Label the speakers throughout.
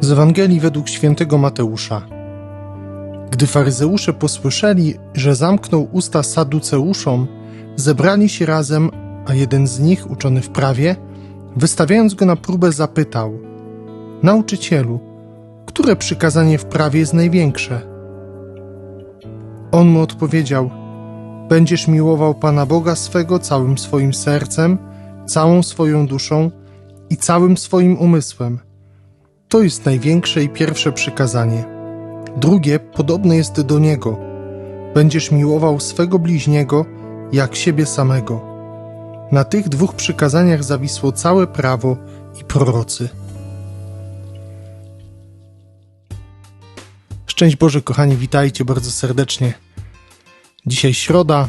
Speaker 1: Z Ewangelii według świętego Mateusza. Gdy faryzeusze posłyszeli, że zamknął usta saduceuszom, zebrali się razem, a jeden z nich, uczony w prawie, wystawiając go na próbę, zapytał: Nauczycielu, które przykazanie w prawie jest największe? On mu odpowiedział: Będziesz miłował Pana Boga swego całym swoim sercem, całą swoją duszą i całym swoim umysłem. To jest największe i pierwsze przykazanie. Drugie podobne jest do niego. Będziesz miłował swego bliźniego jak siebie samego. Na tych dwóch przykazaniach zawisło całe prawo i prorocy. Szczęść Boże, kochani, witajcie bardzo serdecznie. Dzisiaj środa,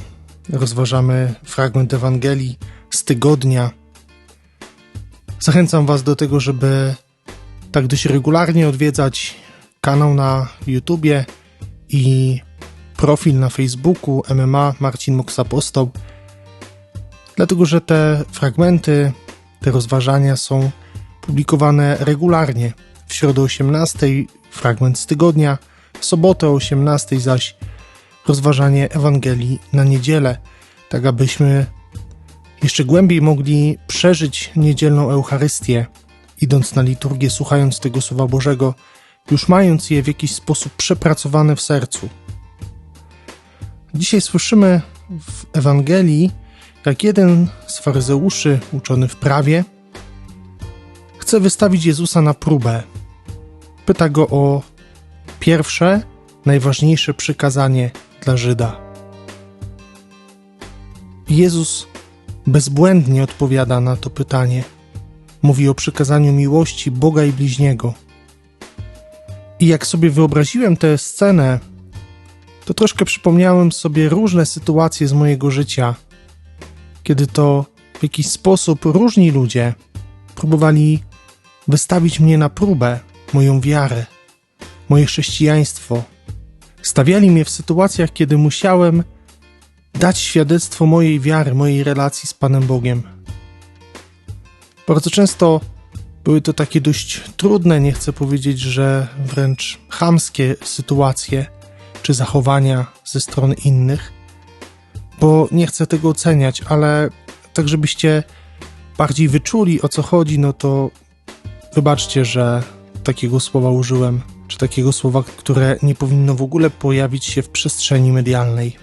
Speaker 1: rozważamy fragment Ewangelii z tygodnia. Zachęcam Was do tego, żeby tak dość regularnie odwiedzać kanał na YouTubie i profil na Facebooku MMA Marcin Moksapostoł, dlatego że te fragmenty, te rozważania są publikowane regularnie. W środę 18 fragment z tygodnia, w sobotę o 18 zaś rozważanie Ewangelii na niedzielę, tak abyśmy jeszcze głębiej mogli przeżyć niedzielną Eucharystię, idąc na liturgię, słuchając tego Słowa Bożego, już mając je w jakiś sposób przepracowane w sercu. Dzisiaj słyszymy w Ewangelii, jak jeden z faryzeuszy, uczony w prawie, chce wystawić Jezusa na próbę. Pyta go o pierwsze, najważniejsze przykazanie dla Żyda. Jezus bezbłędnie odpowiada na to pytanie. Mówi o przykazaniu miłości Boga i bliźniego. I jak sobie wyobraziłem tę scenę, to troszkę przypomniałem sobie różne sytuacje z mojego życia, kiedy to w jakiś sposób różni ludzie próbowali wystawić mnie na próbę, moją wiarę, moje chrześcijaństwo. Stawiali mnie w sytuacjach, kiedy musiałem dać świadectwo mojej wiary, mojej relacji z Panem Bogiem. Bardzo często były to takie dość trudne, nie chcę powiedzieć, że wręcz chamskie sytuacje czy zachowania ze strony innych, bo nie chcę tego oceniać, ale tak, żebyście bardziej wyczuli o co chodzi, no to wybaczcie, że takiego słowa użyłem, czy takiego słowa, które nie powinno w ogóle pojawić się w przestrzeni medialnej.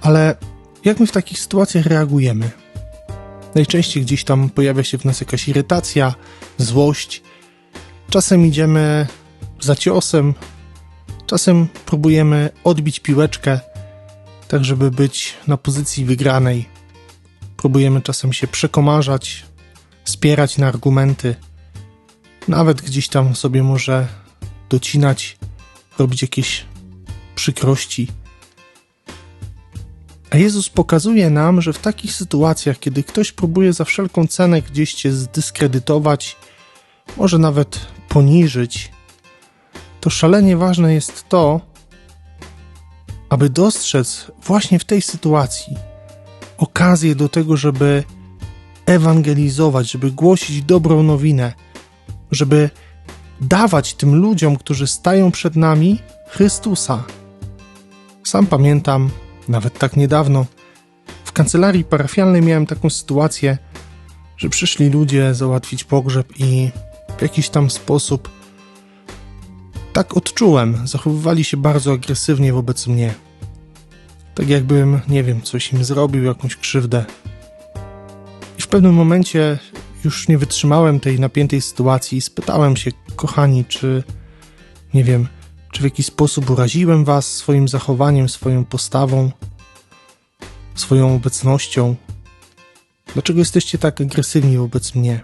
Speaker 1: Ale jak my w takich sytuacjach reagujemy? Najczęściej gdzieś tam pojawia się w nas jakaś irytacja, złość. Czasem idziemy za ciosem, czasem próbujemy odbić piłeczkę, tak żeby być na pozycji wygranej. Próbujemy czasem się przekomarzać, spierać na argumenty, nawet gdzieś tam sobie może docinać, robić jakieś przykrości. A Jezus pokazuje nam, że w takich sytuacjach, kiedy ktoś próbuje za wszelką cenę gdzieś cię zdyskredytować, może nawet poniżyć, to szalenie ważne jest to, aby dostrzec właśnie w tej sytuacji okazję do tego, żeby ewangelizować, żeby głosić dobrą nowinę, żeby dawać tym ludziom, którzy stają przed nami, Chrystusa. Sam pamiętam, nawet tak niedawno, w kancelarii parafialnej miałem taką sytuację, że przyszli ludzie załatwić pogrzeb i w jakiś tam sposób tak odczułem, zachowywali się bardzo agresywnie wobec mnie. Tak jakbym, nie wiem, coś im zrobił, jakąś krzywdę. I w pewnym momencie już nie wytrzymałem tej napiętej sytuacji i spytałem się, kochani, czy, nie wiem, czy w jakiś sposób uraziłem was swoim zachowaniem, swoją postawą, swoją obecnością? Dlaczego jesteście tak agresywni wobec mnie?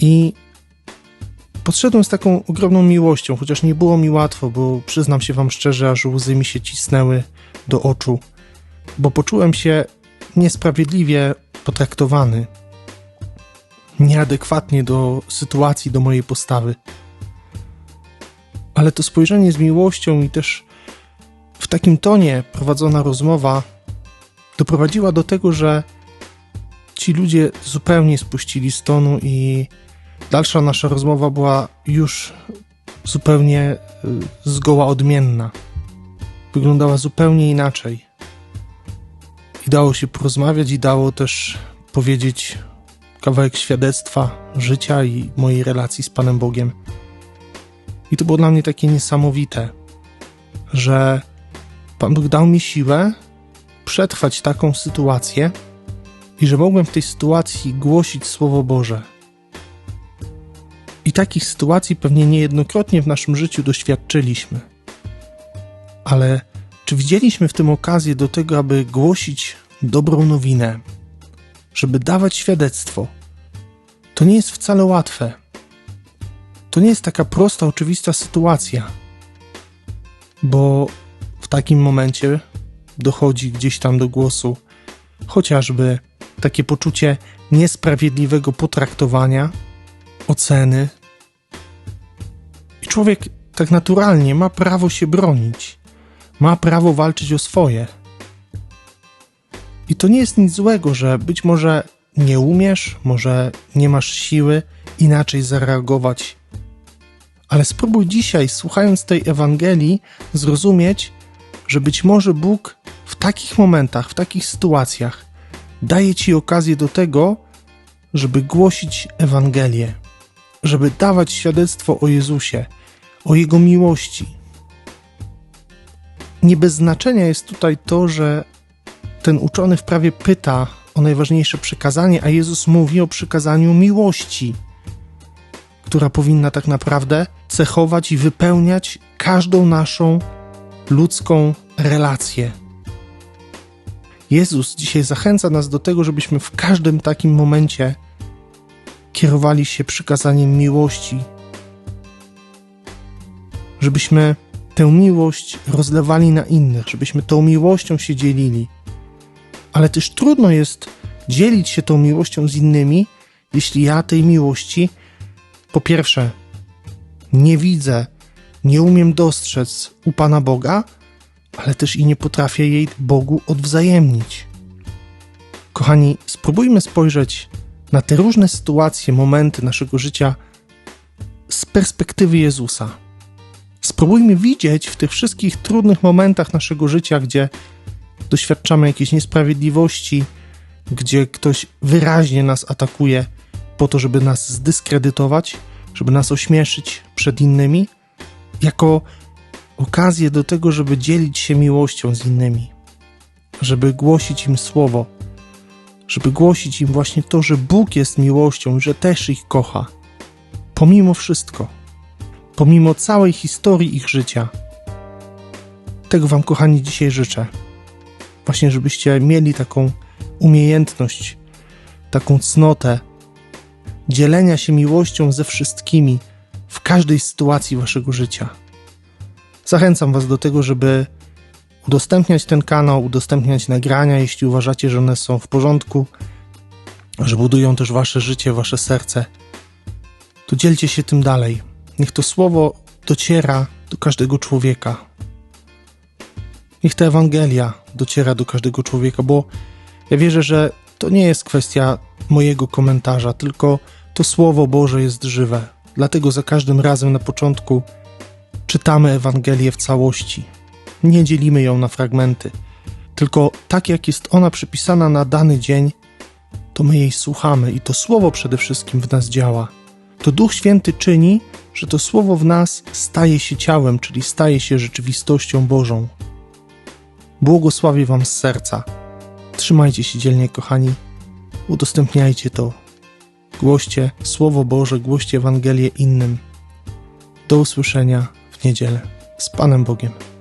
Speaker 1: I podszedłem z taką ogromną miłością, chociaż nie było mi łatwo, bo przyznam się wam szczerze, aż łzy mi się cisnęły do oczu, bo poczułem się niesprawiedliwie potraktowany, nieadekwatnie do sytuacji, do mojej postawy. Ale to spojrzenie z miłością i też w takim tonie prowadzona rozmowa doprowadziła do tego, że ci ludzie zupełnie spuścili z tonu i dalsza nasza rozmowa była już zupełnie y, zgoła odmienna. Wyglądała zupełnie inaczej. I dało się porozmawiać, i dało też powiedzieć kawałek świadectwa życia i mojej relacji z Panem Bogiem. I to było dla mnie takie niesamowite, że Pan Bóg dał mi siłę przetrwać taką sytuację i że mogłem w tej sytuacji głosić Słowo Boże. I takich sytuacji pewnie niejednokrotnie w naszym życiu doświadczyliśmy. Ale czy widzieliśmy w tym okazję do tego, aby głosić dobrą nowinę, żeby dawać świadectwo? To nie jest wcale łatwe. To nie jest taka prosta, oczywista sytuacja, bo w takim momencie dochodzi gdzieś tam do głosu chociażby takie poczucie niesprawiedliwego potraktowania, oceny. I człowiek tak naturalnie ma prawo się bronić, ma prawo walczyć o swoje. I to nie jest nic złego, że być może nie umiesz, może nie masz siły inaczej zareagować. Ale spróbuj dzisiaj, słuchając tej Ewangelii, zrozumieć, że być może Bóg w takich momentach, w takich sytuacjach daje Ci okazję do tego, żeby głosić Ewangelię, żeby dawać świadectwo o Jezusie, o Jego miłości. Nie bez znaczenia jest tutaj to, że ten uczony w prawie pyta o najważniejsze przykazanie, a Jezus mówi o przykazaniu miłości, która powinna tak naprawdę cechować i wypełniać każdą naszą ludzką relację. Jezus dzisiaj zachęca nas do tego, żebyśmy w każdym takim momencie kierowali się przykazaniem miłości, żebyśmy tę miłość rozlewali na innych, żebyśmy tą miłością się dzielili. Ale też trudno jest dzielić się tą miłością z innymi, jeśli ja tej miłości po pierwsze nie widzę, nie umiem dostrzec u Pana Boga, ale też i nie potrafię jej Bogu odwzajemnić. Kochani, spróbujmy spojrzeć na te różne sytuacje, momenty naszego życia z perspektywy Jezusa. Spróbujmy widzieć w tych wszystkich trudnych momentach naszego życia, gdzie doświadczamy jakiejś niesprawiedliwości, gdzie ktoś wyraźnie nas atakuje po to, żeby nas zdyskredytować, żeby nas ośmieszyć przed innymi, jako okazję do tego, żeby dzielić się miłością z innymi, żeby głosić im słowo, żeby głosić im właśnie to, że Bóg jest miłością, że też ich kocha, pomimo wszystko, pomimo całej historii ich życia. Tego Wam, kochani, dzisiaj życzę. Właśnie, żebyście mieli taką umiejętność, taką cnotę dzielenia się miłością ze wszystkimi w każdej sytuacji Waszego życia. Zachęcam Was do tego, żeby udostępniać ten kanał, udostępniać nagrania, jeśli uważacie, że one są w porządku, że budują też Wasze życie, Wasze serce. To dzielcie się tym dalej. Niech to słowo dociera do każdego człowieka. Niech ta Ewangelia dociera do każdego człowieka, bo ja wierzę, że to nie jest kwestia mojego komentarza, tylko to Słowo Boże jest żywe. Dlatego za każdym razem na początku czytamy Ewangelię w całości. Nie dzielimy ją na fragmenty, tylko tak jak jest ona przypisana na dany dzień, to my jej słuchamy i to Słowo przede wszystkim w nas działa. To Duch Święty czyni, że to Słowo w nas staje się ciałem, czyli staje się rzeczywistością Bożą. Błogosławię Wam z serca. Trzymajcie się dzielnie, kochani. Udostępniajcie to. Głoście Słowo Boże, głoście Ewangelię innym. Do usłyszenia w niedzielę. Z Panem Bogiem.